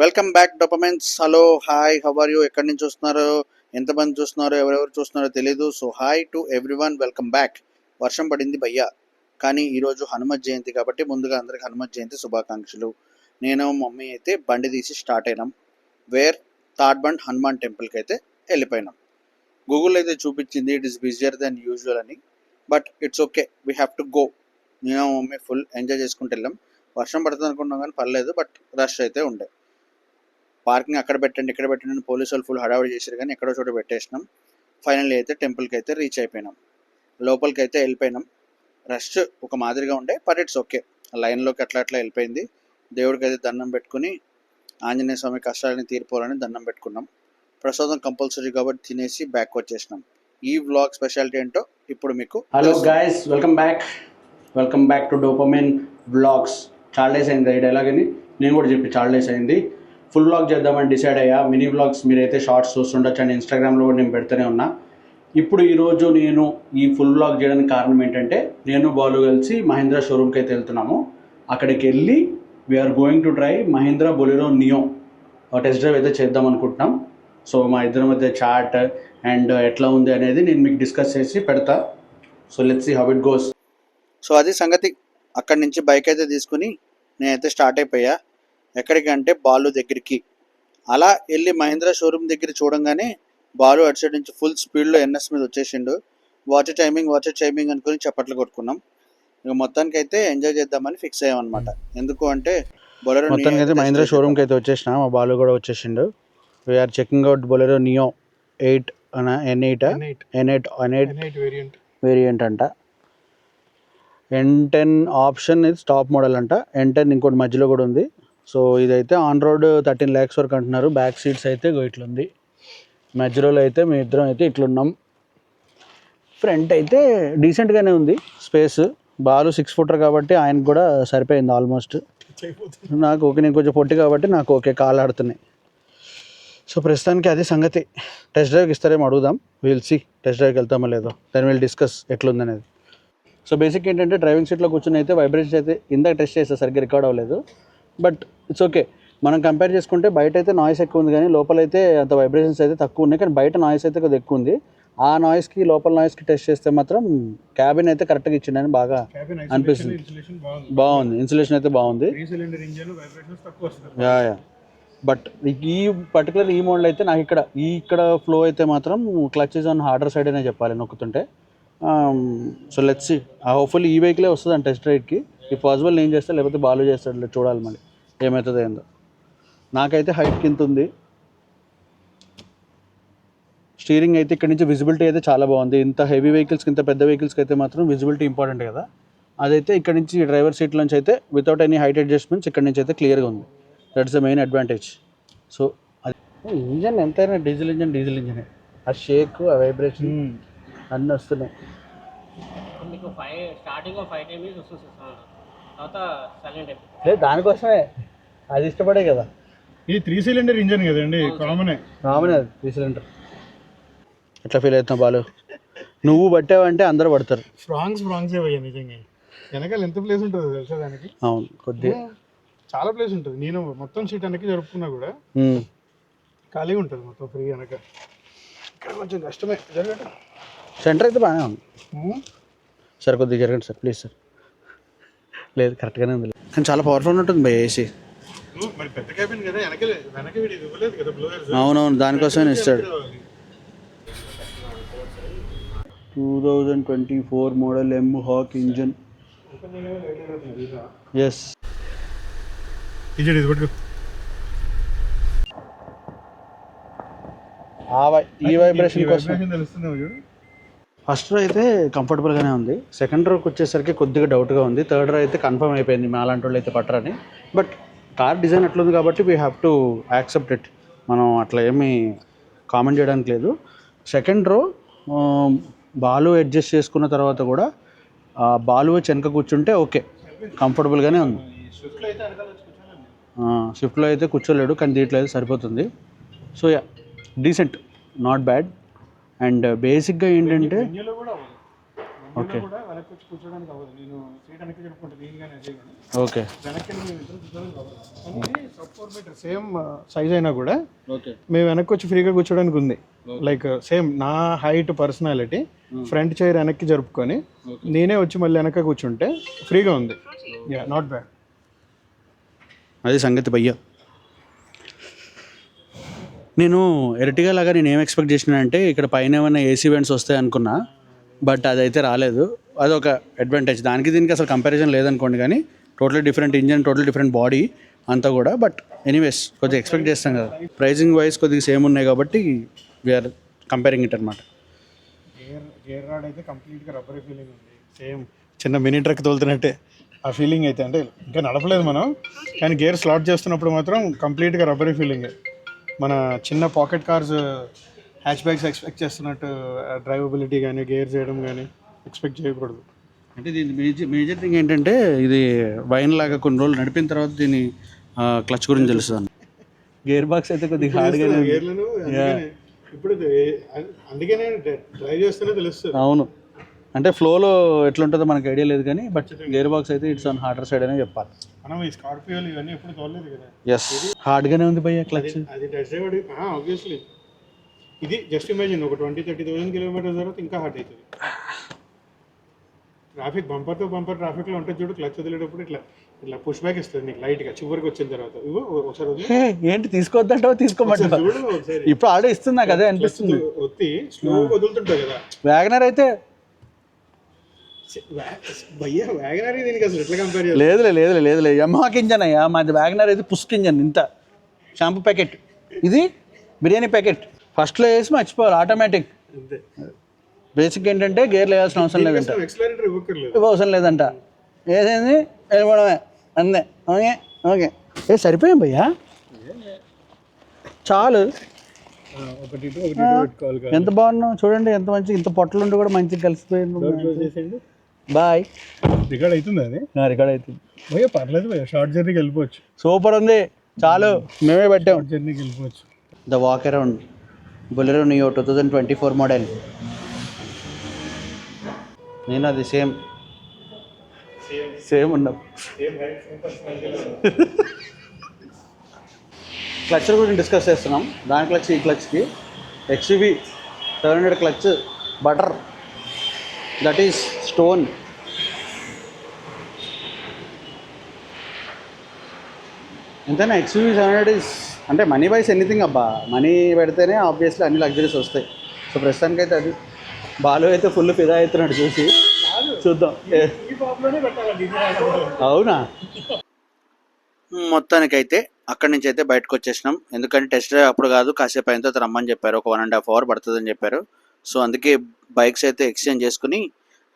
Welcome back Dopamens hello hi how are you ఎక్కడి నుంచి చూస్తున్నారు ఎంతమంది చూస్తున్నారో? ఎవరెవరు చూస్తున్నారో తెలీదు. So hi to everyone welcome back వర్షం పడింది భయ్యా. కానీ ఈరోజు హనుమత్ జయంతి కాబట్టి ముందుగా అందరికి హనుమత్ జయంతి శుభాకాంక్షలు. నేను మమ్మీ అయితే బండి తీసి స్టార్ట్ అయినాం. వేర్ థర్డ్ బండ్ హనుమాన్ టెంపుల్కి అయితే వెళ్ళిపోయినాం. గూగుల్ అయితే చూపించింది it is busier then usual అని. But it's okay we have to go నేను మమ్మీ ఫుల్ ఎంజాయ్ చేసుకుంటూ వెళ్ళాం. వర్షం పడుతుంది అనుకున్నాం కానీ పర్లేదు. బట్ రష్ అయితే ఉండే. పార్కింగ్ అక్కడ పెట్టండి ఇక్కడ పెట్టండి అని పోలీసు వాళ్ళు ఫుల్ హడావిడి చేశారు కానీ ఎక్కడో చోట పెట్టేసినాం. ఫైనల్లీ అయితే టెంపుల్కి అయితే రీచ్ అయిపోయినాం. లోపలికి అయితే వెళ్ళిపోయినాం. రష్ ఒక మాదిరిగా ఉండే బట్ ఇట్స్ ఓకే లైన్లోకి అట్లా అట్లా వెళ్ళిపోయింది. దేవుడికి అయితే దండం పెట్టుకుని ఆంజనేయ స్వామి కష్టాలని తీరిపోవాలని దండం పెట్టుకున్నాం. ప్రసాదం కంపల్సరీ కాబట్టి తినేసి బ్యాక్ వచ్చేసినాం. ఈ వ్లాగ్ స్పెషాలిటీ ఏంటో ఇప్పుడు మీకు hello guys welcome back welcome back to Dopamen vlogs చాలా డేస్ అయింది ఈ డైలాగ్ అని నేను కూడా చెప్పి చాలా డేస్ అయింది ఫుల్ బ్లాగ్ చేద్దామని డిసైడ్ అయ్యా. మినీ బ్లాగ్స్ మీరైతే షార్ట్స్ చూస్తుండొచ్చు అండ్ ఇన్స్టాగ్రామ్లో కూడా నేను పెడుతూనే ఉన్నా. ఇప్పుడు ఈరోజు నేను ఈ ఫుల్ బ్లాగ్ చేయడానికి కారణం ఏంటంటే నేను బాలు కలిసి మహీంద్రా షోరూమ్కి అయితే వెళ్తున్నాము. అక్కడికి వెళ్ళి we're going to try Mahindra Bolero Neo. Test drive అయితే చేద్దాం అనుకుంటున్నాం. సో మా ఇద్దరి మధ్య చాట్ అండ్ ఎట్లా ఉంది అనేది నేను మీకు డిస్కస్ చేసి పెడతా. So let's see how it goes so అది సంగతి అక్కడి నుంచి బైక్ అయితే తీసుకుని నేనైతే స్టార్ట్ అయిపోయా. ఎక్కడికి అంటే బాలు దగ్గరికి. అలా వెళ్ళి మహేంద్ర షోరూమ్ దగ్గర చూడంగానే బాలు అటు సైడ్ నుంచి ఫుల్ స్పీడ్లో ఎన్ఎస్ మీద వచ్చేసిండు. వాచ్ టైమింగ్ వాచ్ టైమింగ్ అనుకుని చప్పట్లు కొట్టుకున్నాం. ఇక మొత్తానికి అయితే ఎంజాయ్ చేద్దామని ఫిక్స్ అయ్యామన్నమాట. ఎందుకు అంటే బొలెరో మొత్తానికి అయితే మహీంద్రా షోరూమ్కి అయితే వచ్చేసిన. మా బాలు కూడా వచ్చేసిండు. We're checking out Bolero Neo eight N eight? N eight. N eight variant variant అంట. ఎన్ టెన్ ఆప్షన్ ఇది టాప్ మోడల్ అంట. ఎన్ టెన్ ఇంకోటి మధ్యలో కూడా ఉంది. సో ఇదైతే ఆన్ రోడ్ థర్టీన్ ల్యాక్స్ వరకు అంటున్నారు. బ్యాక్ సీట్స్ అయితే ఇట్లుంది మధ్యలో అయితే మీ ఇద్దరం అయితే ఇట్లున్నాం. ఫ్రంట్ అయితే డీసెంట్గానే ఉంది. స్పేస్ బాలు సిక్స్ ఫుటర్ కాబట్టి ఆయనకు కూడా సరిపోయింది ఆల్మోస్ట్ నాకు ఓకే నేను కొంచెం పొట్టి కాబట్టి నాకు ఓకే కాలు ఆడుతున్నాయి. సో ప్రస్తుతానికి అది సంగతి. టెస్ట్ డ్రైవ్కి ఇస్తారేమో అడుగుదాం. వీల్ సి టెస్ట్ డ్రైవ్కి వెళ్తామో లేదో. దాని వీల్ డిస్కస్ ఎట్లుందనేది. సో బేసిక్ ఏంటంటే డ్రైవింగ్ సీట్లో కూర్చొని అయితే వైబ్రేషన్ అయితే ఇందాక టెస్ట్ చేస్తే సరిగ్గా రికార్డ్ అవ్వలేదు. But it's okay. మనం కంపేర్ చేసుకుంటే బయట అయితే నాయిస్ ఎక్కువ ఉంది కానీ లోపల అయితే అంత వైబ్రేషన్స్ అయితే తక్కువ ఉన్నాయి. కానీ బయట నాయిస్ అయితే కొద్దిగా ఎక్కువ ఉంది. ఆ నాయిస్కి లోపల నాయిస్కి టెస్ట్ చేస్తే మాత్రం క్యాబిన్ అయితే కరెక్ట్గా ఇచ్చిండని బాగా అనిపిస్తుంది. ఇన్సులేషన్ బాగుంది. ఇన్సులేషన్ అయితే బాగుంది. Yeah yeah. బట్ ఈ పర్టికులర్ ఈ మోడల్ అయితే నాకు ఇక్కడ ఈ ఇక్కడ ఫ్లో అయితే మాత్రం clutch is on harder side అనే చెప్పాలి నొక్కుతుంటే. సో లెట్స్ సి హోప్ఫుల్లీ ఈ వెహికలే వస్తుంది అండి టెస్ట్ రైడ్కి ఈ పాసిబుల్ నేను చేస్తా లేకపోతే బాలు చేస్తాడు లే- చూడాలి మళ్ళీ. ఏమవుతుందో ఏందో. నాకైతే హైట్ కింద ఉంది. స్టీరింగ్ అయితే ఇక్కడ నుంచి విజిబిలిటీ అయితే చాలా బాగుంది. ఇంత హెవీ వెహికల్స్కి ఇంత పెద్ద వెహికల్స్కి అయితే మాత్రం విజిబిలిటీ ఇంపార్టెంట్ కదా. అదైతే ఇక్కడ నుంచి డ్రైవర్ సీట్ నుంచి అయితే వితౌట్ ఎనీ హైట్ అడ్జస్ట్మెంట్స్ ఇక్కడ నుంచి అయితే క్లియర్గా ఉంది. That's the main advantage so అది ఇంజన్ ఎంతైనా డీజిల్ ఇంజన్ డీజిల్ ఇంజనే ఆ షేక్ ఆ వైబ్రేషన్ అన్నీ వస్తున్నాయి. స్టార్టింగ్ ఫైవ్ టైమ్ వస్తుంది లేదు దానికోసమే. అది ఇష్టపడే కదా. ఇది త్రీ సిలిండర్ ఇంజన్ కదండి కామన్ అది త్రీ సిలిండర్ ఎట్లా ఫీల్ అవుతున్నావు బాలు? నువ్వు పట్టావంటే అందరూ పడతారు. ఫ్రాంగ్స్ ఫ్రాంగ్స్ అయ్యా నిజంగా. వెనకాల ఎంత ప్లేస్ ఉంటుంది తెలుసా దానికి? అవును కొద్దిగా. చాలా ప్లేస్ ఉంటుంది. నేను మొత్తం సీట్ వెనక్కి జరుపుకున్నా కూడా. ఖాళీగా ఉంటుంది మొత్తం ఫ్రీ వెనక. ఇక్కడ కొంచెం కష్టమే. జరగట సెంటర్ అయితే బాగానే ఉంది. సార్ కొద్దిగా జరగండి సార్ ప్లీజ్ సార్ లేదు కరెక్ట్గానే ఉంది కానీ చాలా పవర్ఫుల్ ఉంటుంది భయ ఏసీ మరి పెద్ద క్యాబిన్ కదా వెనక వెనక వీడి ఇవ్వలేదు కదా బ్లోయర్స్ అవునవును దానికోసమే ఇస్తాడు. Two thousand twenty four model M Hawk engine yes ఇది పట్టుకో వై ఈ వైబ్రేషన్ కోసం వైబ్రేషన్ తెలుస్తున్నావు చూడు. ఫస్ట్ రో అయితే కంఫర్టబుల్గానే ఉంది. సెకండ్ రోకి వచ్చేసరికి కొద్దిగా డౌట్గా ఉంది. థర్డ్ రో అయితే కన్ఫర్మ్ అయిపోయింది మా అలాంటి వాళ్ళు అయితే పట్టరని. బట్ కార్ డిజైన్ అట్లుంది కాబట్టి we have to accept it మనం అట్లా ఏమీ కామెంట్ చేయడానికి లేదు. Second row um, Balu adjust చేసుకున్న తర్వాత కూడా బాలు వచ్చి వెనక కూర్చుంటే ఓకే కంఫర్టబుల్గానే ఉంది. స్విఫ్ట్లో అయితే స్విఫ్ట్లో అయితే కూర్చోలేడు కానీ దీంట్లో అయితే సరిపోతుంది. So yeah decent not bad and బేసిక్గా ఏంటంటే ఓకే. మీటర్ సేమ్ సైజ్ అయినా కూడా ఓకే. మేము వెనక్కి వచ్చి ఫ్రీగా కూర్చోడానికి ఉంది. లైక్ సేమ్ నా హైట్ పర్సనాలిటీ ఫ్రంట్ చైర్ వెనక్కి జరుపుకొని నేనే వచ్చి మళ్ళీ వెనక కూర్చుంటే ఫ్రీగా ఉంది. యా నాట్ బ్యాడ్ అది సంగతి భయ్య. నేను ఎరటిగా లాగా నేను ఏం ఎక్స్పెక్ట్ చేసినానంటే ఇక్కడ పైన ఏమైనా ఏసీ వెంట్స్ వస్తాయి అనుకున్నా బట్ అదైతే రాలేదు. అదొక అడ్వాంటేజ్ దానికి దీనికి అసలు కంపారిజన్ లేదనుకోండి కానీ total different engine total different body అంతా కూడా. బట్ ఎనీవేస్ కొద్దిగా ఎక్స్పెక్ట్ చేస్తాం కదా. ప్రైజింగ్ వైజ్ కొద్దిగా సేమ్ ఉన్నాయి కాబట్టి వీఆర్ కంపేరింగ్ ఇట్ అనమాట గేర్ గేర్ రాడ్ అయితే కంప్లీట్గా రబ్బరీ ఫీలింగ్ ఉంది. సేమ్ చిన్న మినీ ట్రక్ తోలుతున్నట్టే ఆ ఫీలింగ్ అయితే. అంటే ఇంకా నడపలేదు మనం. కానీ గేర్ స్లాట్ చేస్తున్నప్పుడు మాత్రం కంప్లీట్గా రబ్బరీ ఫీలింగ్ మన చిన్న pocket cars hatchbacks expect చేస్తున్నట్టు డ్రైవబిలిటీ కానీ గేర్ చేయడం కానీ ఎక్స్పెక్ట్ చేయకూడదు. అంటే దీని మేజర్ మేజర్ థింగ్ ఏంటంటే ఇది వైన్ లాగా కొన్ని రోజులు నడిపిన తర్వాత దీని క్లచ్ గురించి తెలుస్తుంది. గేర్ బాక్స్ అయితే కొద్దిగా హార్డ్గానే ఉంది. గేర్లను ఇప్పుడు ఇది- అందుకనే డ్రైవ్ చేస్తేనే తెలుస్తుంది. అవును. అంటే ఫ్లోలో ఎట్లుంటుందో మనకి ఐడియా లేదు కానీ బట్ గేర్ బాక్స్ అయితే ఇట్స్ ఆన్ హార్డర్ సైడ్ అనే చెప్పాలి. మనం ఈ స్కార్పియోలు ఇవన్నీ ఎప్పుడు తోలలేదు కదా ఎస్ హార్డ్గానే ఉంది భయ్య క్లచ్ అది టెస్ట్ డ్రైవ్ ఆబ్వియస్లీ ఇది జస్ట్ ఇమాజిన్ ఒక ట్వంటీ థర్టీ థౌసండ్ కిలోమీటర్స్ తర్వాత ఇంకా హార్డ్ అవుతుంది ట్రాఫిక్ బంపర్తో బంపర్ ట్రాఫిక్లో ఉంటుంది చూడు క్లచ్ వదిలేటప్పుడు ఇట్లా ఇట్లా పుష్ బ్యాక్ ఇస్తుంది నీకు లైట్గా చివరికి వచ్చిన తర్వాత ఇవ్వు ఒకసారి ఏంటి తీసుకోవద్దంటావో ఒకసారి ఇప్పుడు ఆడే ఇస్తుంది నాకు అదే అనిపిస్తుంది ఒత్తి స్లో వదులుతుంటావు కదా వ్యాగనర్ అయితే భయ్యా వ్యాగనరీ దీనికి అసలు ఎట్లా కంపేర్ చేయాలి లేదులే లేదులే లేదులే. యమహాక్ ఇంజన్ అయ్యా మాది వ్యాగనర్ అయితే పుస్క్ ఇంజన్ ఇంత. Shampoo packet. ఇది బిర్యానీ ప్యాకెట్. ఫస్ట్లో వేసి మర్చిపోవాలి ఆటోమేటిక్ బేసిక్ ఏంటంటే గేర్లు వేయాల్సిన అవసరం లేదంట. అవసరం లేదంట. ఏదైంది వెళ్ళిపోవడమే. అంతే. Okay okay. ఏ సరిపోయాం భయ్యా? చాలు. ఎంత బాగున్నావు చూడండి ఎంత మంచి ఇంత పొట్టలుండి కూడా మంచిగా కలిసిపోయింది. బాయ్. రికార్డ్ అవుతుంది అది? రికార్డ్ అవుతుంది. భయ్యా పర్లేదు భయ్యా షార్ట్ జర్నీకి వెళ్ళిపోవచ్చు. సూపర్ ఉంది. చాలు మేమే పెట్టాం. జర్నీకి వెళ్ళిపోవచ్చు. The walk around Bolero Neo two thousand twenty four model. నేను అది సేమ్. సేమ్ ఉన్నాం క్లచ్ గురించి డిస్కస్ చేస్తున్నాం. దాని క్లచ్ ఈ క్లచ్కి XUV seven hundred clutch butter. That is stone ఎంతైనా ఎక్స్యూవీ సెవెన్ హండ్రెడ్ ఇస్ అంటే మనీ వైస్ ఎనీథింగ్ అబ్బా. మనీ పెడితేనే ఆబ్వియస్లీ అన్ని లగ్జరీస్ వస్తాయి. సో ప్రస్తుతానికైతే అది. బాలు అయితే ఫుల్ ఫిదా అవుతున్నాడు చూసి. చూద్దాం. అవునా? మొత్తానికైతే అక్కడి నుంచి అయితే బయటకు వచ్చేసినాం. ఎందుకంటే టెస్ట్ డ్రైవ్ అప్పుడు కాదు కాసేపు అయిన తర్వాత రమ్మని చెప్పారు. ఒక వన్ అండ్ హాఫ్ అవర్ పడుతుందని చెప్పారు. సో అందుకే బైక్స్ అయితే ఎక్స్చేంజ్ చేసుకుని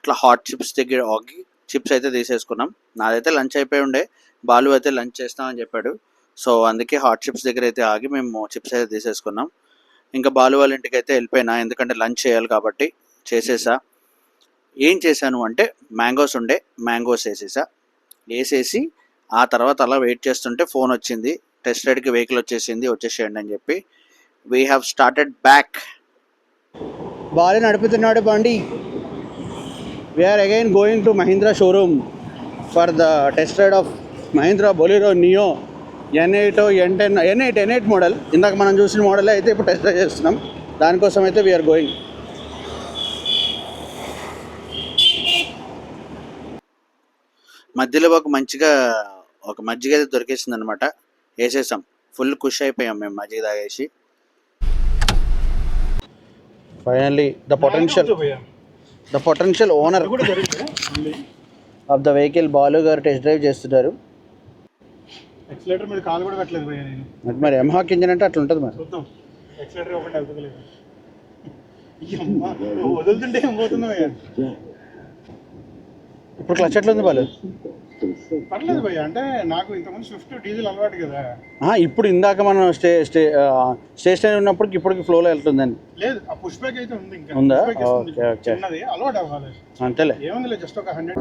అట్లా హాట్ చిప్స్ దగ్గర ఆగి చిప్స్ అయితే తీసేసుకున్నాం. నాదైతే లంచ్ అయిపోయి ఉండే. బాలు అయితే లంచ్ చేస్తామని చెప్పాడు. సో అందుకే హాట్ చిప్స్ దగ్గర అయితే ఆగి మేము చిప్స్ అయితే తీసేసుకున్నాం. ఇంకా బాలు వాళ్ళ ఇంటికి అయితే వెళ్ళిపోయినా. ఎందుకంటే లంచ్ చేయాలి కాబట్టి చేసేసా. ఏం చేశాను అంటే మ్యాంగోస్ ఉండే. మ్యాంగోస్ వేసేసా. వేసేసి ఆ తర్వాత అలా వెయిట్ చేస్తుంటే ఫోన్ వచ్చింది. టెస్ట్ రైడ్కి వెహికల్ వచ్చేసింది. వచ్చేసేయండి అని చెప్పి. We have started back Balu నడుపుతున్నాడు బండి. We're again going to Mahindra showroom for the test ride of Mahindra Bolero Neo N eight N ten N eight N eight model ఇందాక మనం చూసిన మోడల్ అయితే ఇప్పుడు టెస్ట్ డ్రైవ్ చేస్తున్నాం. దానికోసం అయితే వీఆర్ గోయింగ్ మధ్యలో ఒక మంచిగా ఒక మజ్జిగ అయితే దొరికేసింది అనమాట వేసేసాం. ఫుల్ ఖుష్ అయిపోయాం మేము మజ్జిగ తాగేసి. Finally the potential the potential owner of the vehicle Balu garu test drive చేస్తున్నారు. మరి మరి ఎంహాక్ ఇంజన్ అంటే అట్లా ఉంటుంది మరి. ఇప్పుడు క్లచ్ ఎట్లా ఉంది బాలు? పర్లేదు భయ్యా అంటే నాకు ఇంతకుముందు స్విఫ్ట్ డీజిల్ అలవాటు కదా. ఆ, ఇప్పుడు ఇందాక మనం స్టే స్టే స్టే స్టేషన్ ఉన్నప్పటికి ఇప్పటికి ఫ్లోలో వెళ్తుందని లేదు ఆ పుష్ బ్యాక్ అయితే ఉంది ఇంకా. ఉందా? Okay, okay. చిన్నది అలవాటు అవ్వాలి. అంతేలే. ఏముంది జస్ట్ ఒక హండ్రెడ్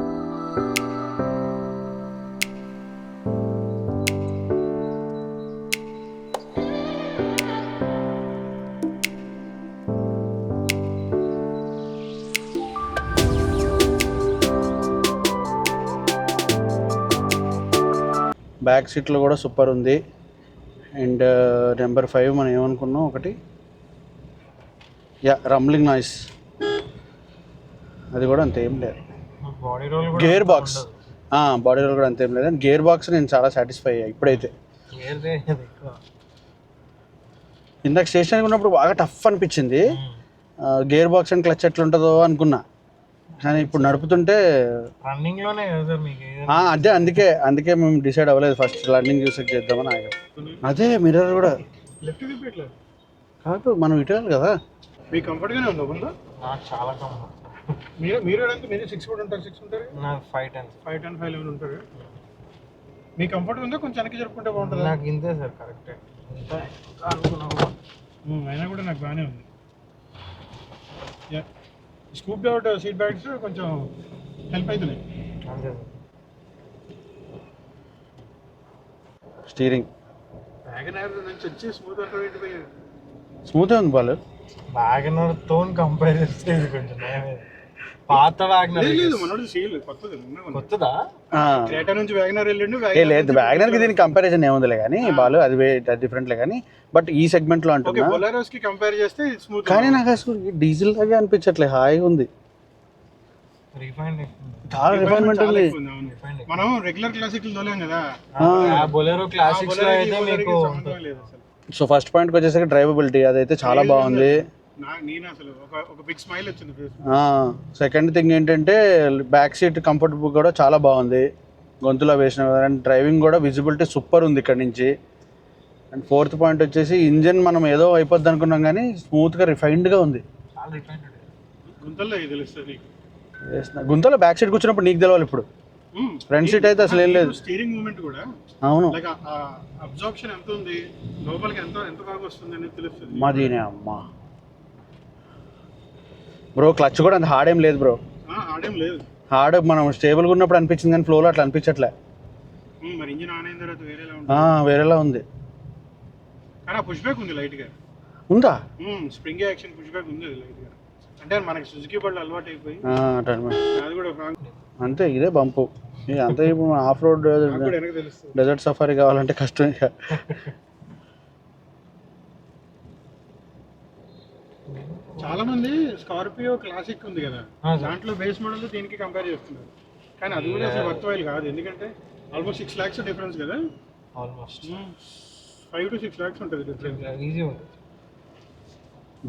బ్యాక్ సీట్లో కూడా సూపర్ ఉంది. అండ్ నెంబర్ ఫైవ్ మనం ఏమనుకున్నాం? ఒకటి. Yeah rumbling noise. అది కూడా అంత ఏం లేదు. Gear box. బాడీ రోల్ కూడా అంతేం లేదు. గేర్ బాక్స్ నేను చాలా సాటిస్ఫై అయ్యా ఇప్పుడైతే. ఇందాక స్టేషన్కి ఉన్నప్పుడు బాగా టఫ్ అనిపించింది. గేర్ బాక్స్ అండ్ క్లచ్ ఎట్లుంటుందో అనుకున్నా. కానీ ఇప్పుడు నడుపుతుంటే రన్నింగ్లోనే కదా సార్ మీకు ఆ, అదే అందుకే అందుకే మేము డిసైడ్ అవ్వలేదు. ఫస్ట్ రన్నింగ్ యూస్ చేద్దామని ఆగాం. అదే మిర్రర్ కూడా. లెఫ్ట్ తిప్పట్లేదు కాదు మనం ఇటు వెళ్ళాలి కదా. మీకు కంఫర్ట్ గానే ఉందా ముందు? నాకు చాలా కంఫర్ట్ మీరు మీరు ఎంత మీరు సిక్స్ ఫుట్ ఉంటారు సిక్స్ ఉంటారు? నాకు five tens five ten five eleven ఉంటారు. మీ కంఫర్ట్ ఉందా? కొంచెం వెనక్కి జరుపుకుంటే బాగుంటుందా? నాకు ఇంతే సార్ కరెక్టే ఇంత. అనుకున్నాను. ఉమ్, అయినా కూడా నాకు బాగానే ఉంది. స్కూప్ అవుట్ సీట్ బ్యాగ్స్ కొంచెం హెల్ప్ అవుతున్నాయి. స్టీరింగ్ వ్యాగన్ ఆర్ నుంచి వచ్చి స్మూత్ స్మూత్ ఉంది బాలు? వ్యాగనర్తో కంపేర్ చేస్తే కొంచెం నయమే. పాత వ్యాగనర్ లేదు మనోడు సీల్ కొత్తది ఉన్నా కొత్తదా? ఆ. క్రేటా నుంచి వ్యాగనర్ వెళ్ళిండు ఏ లేదు వ్యాగనర్కి దీనికి కంపారిజన్ ఏముందిలే కానీ బాలు అది డిఫరెంట్లే కానీ బట్ ఈ సెగ్మెంట్లో ఓకే అంటున్నా. బొలారోస్కి కంపేర్ చేస్తే స్మూత్ కానీ నాకు అసలు డీజిల్ లాగే అనిపించట్లే హాయిగా ఉంది. చాలా రిఫైన్మెంట్ ఉంది. మనం రెగ్యులర్ క్లాసిక్ తోలేం కదా? ఆ. బొలెరో క్లాసిక్స్లో అయితే మీకు సో ఫస్ట్ పాయింట్కి వచ్చేసరికి డ్రైవబిలిటీ అదైతే చాలా బాగుంది. నా- నేను అసలు ఒక ఒక బిగ్ స్మైల్ వచ్చింది ఫేస్ సెకండ్ థింగ్ ఏంటంటే బ్యాక్ సీట్ కంఫర్ట్ కూడా చాలా బాగుంది. గొంతులో వేసిన అండ్ డ్రైవింగ్ కూడా విజిబిలిటీ సూపర్ ఉంది ఇక్కడ నుంచి. అండ్ ఫోర్త్ పాయింట్ వచ్చేసి ఇంజన్ మనం ఏదో అయిపోద్ది అనుకున్నాం కానీ స్మూత్గా రిఫైన్డ్గా ఉంది. గుంతలో బ్యాక్ సీట్ కూర్చున్నప్పుడు నీకు తెలవాలి ఇప్పుడు. Front seat అయితే అసలు ఏం లేదు. స్టీరింగ్ మూమెంట్ కూడా అవును. లైక్ అబ్జార్ప్షన్ ఎంత ఉంది? లోపలికి ఎంత ఎంత బాగా వస్తుంది అనేది తెలుస్తుంది మాదీనే అమ్మా. బ్రో క్లచ్ కూడా అంత హార్డ్ ఏం లేదు బ్రో ఆడేం లేదు. హార్డ్ మనం స్టేబుల్గా ఉన్నప్పుడు అనిపించింది కానీ ఫ్లోలో అట్లా అనిపించట్లే. మరి ఇంజిన్ ఆన్ అయిన తర్వాత వేరేలా ఆ, ఉంటుంది వేరేలా ఉంది. కానీ పుష్ బ్యాక్ ఉంది లైట్గా ఉందా? స్ప్రింగ్ యాక్షన్ పుష్ బ్యాక్ ఉంది అది లైట్గా అంటే మనకి సుజుకి బళ్ళు అలవాటు అయిపోయి. అది కూడా అంతే ఇదే బంపు అంతే ఇప్పుడు ఆఫ్ రోడ్ డెజర్ట్ సఫారీ కావాలంటే కష్టం ఇక. చాలా మంది స్కార్పియో క్లాసిక్ ఉంది కదా. దాంట్లో బేస్ మోడల్ దీనికి కంపేర్ చేస్తున్నారు. కానీ అది కూడా అసలు వర్త్ వైల్ కాదు. ఎందుకంటే ఆల్మోస్ట్ సిక్స్ ల్యాక్స్ డిఫరెన్స్ కదా. Almost five to six lakhs ఉంటుంది డిఫరెన్స్ ఈజీ ఉంది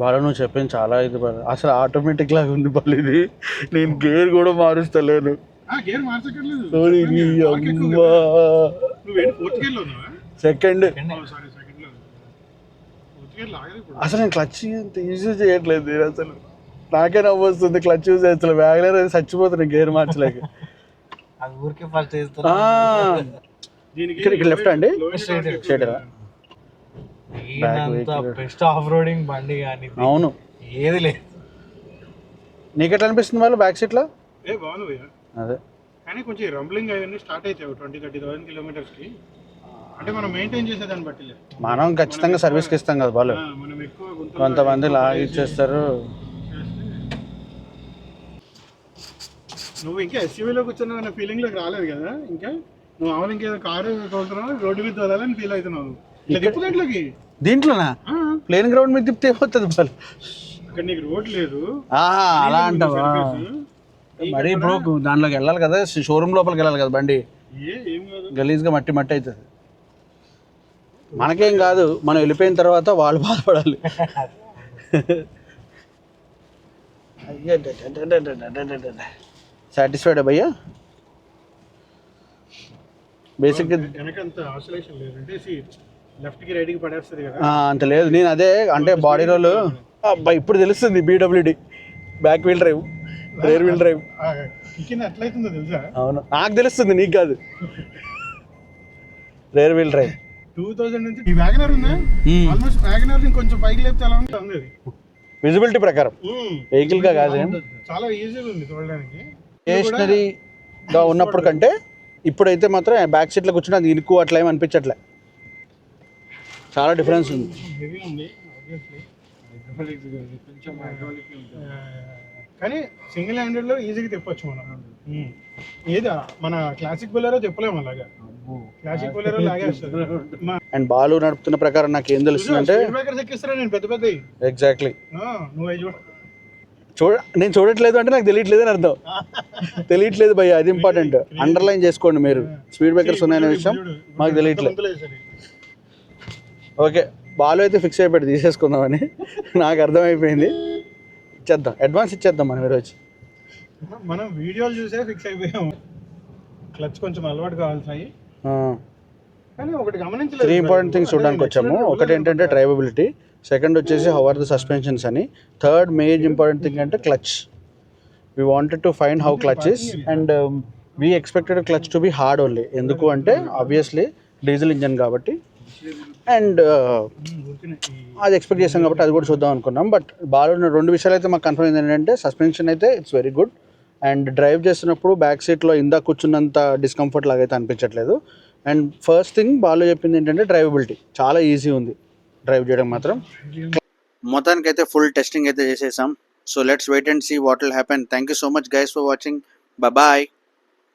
బాలు నువ్వు చెప్పింది చాలా ఇది బాలు. అసలు ఆటోమేటిక్ లాగా ఉంది బాలు ఇది. నేను గేర్ కూడా మారుస్తలేను. గేర్ మార్చక్కర్లేదు. ఓరి అసలు నేను క్లచ్ యూజ్ చేయట్లేదు నేను అసలు. నాకే నవ్వు వస్తుంది క్లచ్ యూజ్ చేస్తలే వ్యాగనర్ చచ్చిపోతున్నాను గేర్ మార్చలేక. అది ఊరికే ఫస్ట్ ఆ, చేస్తున్నా దీనికి ఇక్కడ- ఇక్కడ left అండి? ఈయనంత బెస్ట్ ఆఫ్ రోడింగ్ బండి కానీ అవును. ఏది లేదు. నీకు ఎట్లా అనిపిస్తుంది వాళ్ళు బ్యాక్ సీట్లో ఏ బాగుంది అదే. కానీ కొంచెం రంబ్లింగ్ అవన్నీ స్టార్ట్ అవుతాయి ట్వంటీ థర్టీ థౌసండ్ కిలోమీటర్స్కి. అంటే మనం మెయింటైన్ చేసేదాన్ని బట్టి. మనం ఖచ్చితంగా సర్వీస్కి ఇస్తాం కదా మనం ఎక్కువ గుంతలు కొంతమంది లాగి చేసి ఇచ్చేస్తారు చేస్తే- నువ్వు ఇంకా ఎస్యూవీలో కూర్చున్నావు అనే ఫీలింగ్లోకి రాలేదు కదా? ఇంకా నువ్వు అవును ఇంకేదో కారు తోలుతున్నావు రోడ్డు మీద తోలాలని ఫీల్ అవుతున్నావు. ఇట్లా తిప్పు దాంట్లోకి దీంట్లోనా? ఆ, ప్లేన్ గ్రౌండ్ మీద తిప్పితే ఏమవుతుంది వాళ్ళు ఇక్కడ నీకు రోడ్ లేదు. అలా అంటావా. మరి ఇప్పుడు దాంట్లోకి వెళ్ళాలి కదా షోరూమ్ లోపలికి వెళ్ళాలి కదా బండి. ఏ ఏం కాదు. గలీజ్గా మట్టి మట్టి అవుతుంది. మనకేం కాదు మనం వెళ్ళిపోయిన తర్వాత వాళ్ళు బాధపడాలి. సాటిస్ఫైడ్ భయ్యా బేసిక్ అంత లేదు. నేను అదే అంటే బాడీ రోల్ అబ్బా ఇప్పుడు తెలుస్తుంది BWD back wheel drive rear wheel drive అవును. నాకు తెలుస్తుంది నీకు కాదు. Rear wheel drive two thousand నుంచి ఈ వ్యాగనర్ ఉందా? ఆల్మోస్ట్ వ్యాగనర్ ఇంకొంచెం పైకి లేపితే ఎలా ఉంటుంది? అది విజిబిలిటీ ప్రకారం వెహికల్గా కాదేం. చాలా ఈజీగా ఉంది చూడడానికి. స్టేషనరీగా ఉన్నప్పుడు కంటే ఇప్పుడైతే మాత్రం బ్యాక్ సీట్లో కూర్చుని అది ఇరుకు అట్లా ఏమి అనిపించట్లే. చాలా డిఫరెన్స్ ఉంది. కానీ సింగిల్ హ్యాండెడ్లో ఈజీగా తిప్పొచ్చు మనం. ఏది? మన క్లాసిక్ బుల్లెరో చెప్పలేము అలాగా. క్లాసిక్ బుల్లెరో లాగేస్తుంది మా అండ్ బాలు నడుపుతున్న ప్రకారం నాకు ఏం తెలుస్తుందంటే స్పీడ్ బ్రేకర్స్ ఎక్కిస్తారా నేను? పెద్ద పెద్దవి ఎగ్జాక్ట్లీ ఆ, నువ్వు చూడ. చూడ నేను చూడట్లేదు అంటే నాకు తెలియట్లేదు అని అర్థం. తెలియట్లేదు భయ్య అది ఇంపార్టెంట్ అండర్లైన్ చేసుకోండి మీరు. స్పీడ్ బ్రేకర్స్ ఉన్నాయనే విషయం. మాకు తెలియట్లేదు. ఓకే బాలు అయితే ఫిక్స్ అయిపోయాడు తీసేసుకుందామని. నాకు అర్థమైపోయింది. ఇచ్చేద్దాం. అడ్వాన్స్ ఇచ్చేద్దాం మనం ఈరోజు. మనం వీడియోలు చూసే ఫిక్స్ అయిపోయాము. క్లచ్ కొంచెం అలవాటు కావాల్సాయి కానీ ఒకటి గమనించలేదు త్రీ ఇంపార్టెంట్ థింగ్స్ చూడడానికి వచ్చాము. ఒకటి ఏంటంటే డ్రైవబిలిటీ సెకండ్ వచ్చేసి హౌ ఆర్ ద సస్పెన్షన్స్ అని. థర్డ్ మేజ్ ఇంపార్టెంట్ థింగ్ అంటే clutch we wanted to find how clutch is and we expected clutch to be hard only ఎందుకు అంటే ఆబ్వియస్లీ డీజిల్ ఇంజన్ కాబట్టి. అండ్ అది ఎక్స్పెక్ట్ చేసాం కాబట్టి అది కూడా చూద్దాం అనుకున్నాం. బట్ బాగా రెండు విషయాలు అయితే మాకు కన్ఫర్మ్ అయింది ఏంటంటే సస్పెన్షన్ అయితే it's very good and drive చేస్తున్నప్పుడు బ్యాక్ సీట్లో ఇందా కూర్చున్నంత డిస్కంఫర్ట్ లాగైతే అనిపించట్లేదు. అండ్ ఫస్ట్ థింగ్ బాలు చెప్పింది ఏంటంటే డ్రైవబిలిటీ చాలా ఈజీ ఉంది డ్రైవ్ చేయడం మాత్రం. మొత్తానికి అయితే ఫుల్ టెస్టింగ్ అయితే చేసేసాం. So let's wait and see what will happen thank you so much guys for watching bye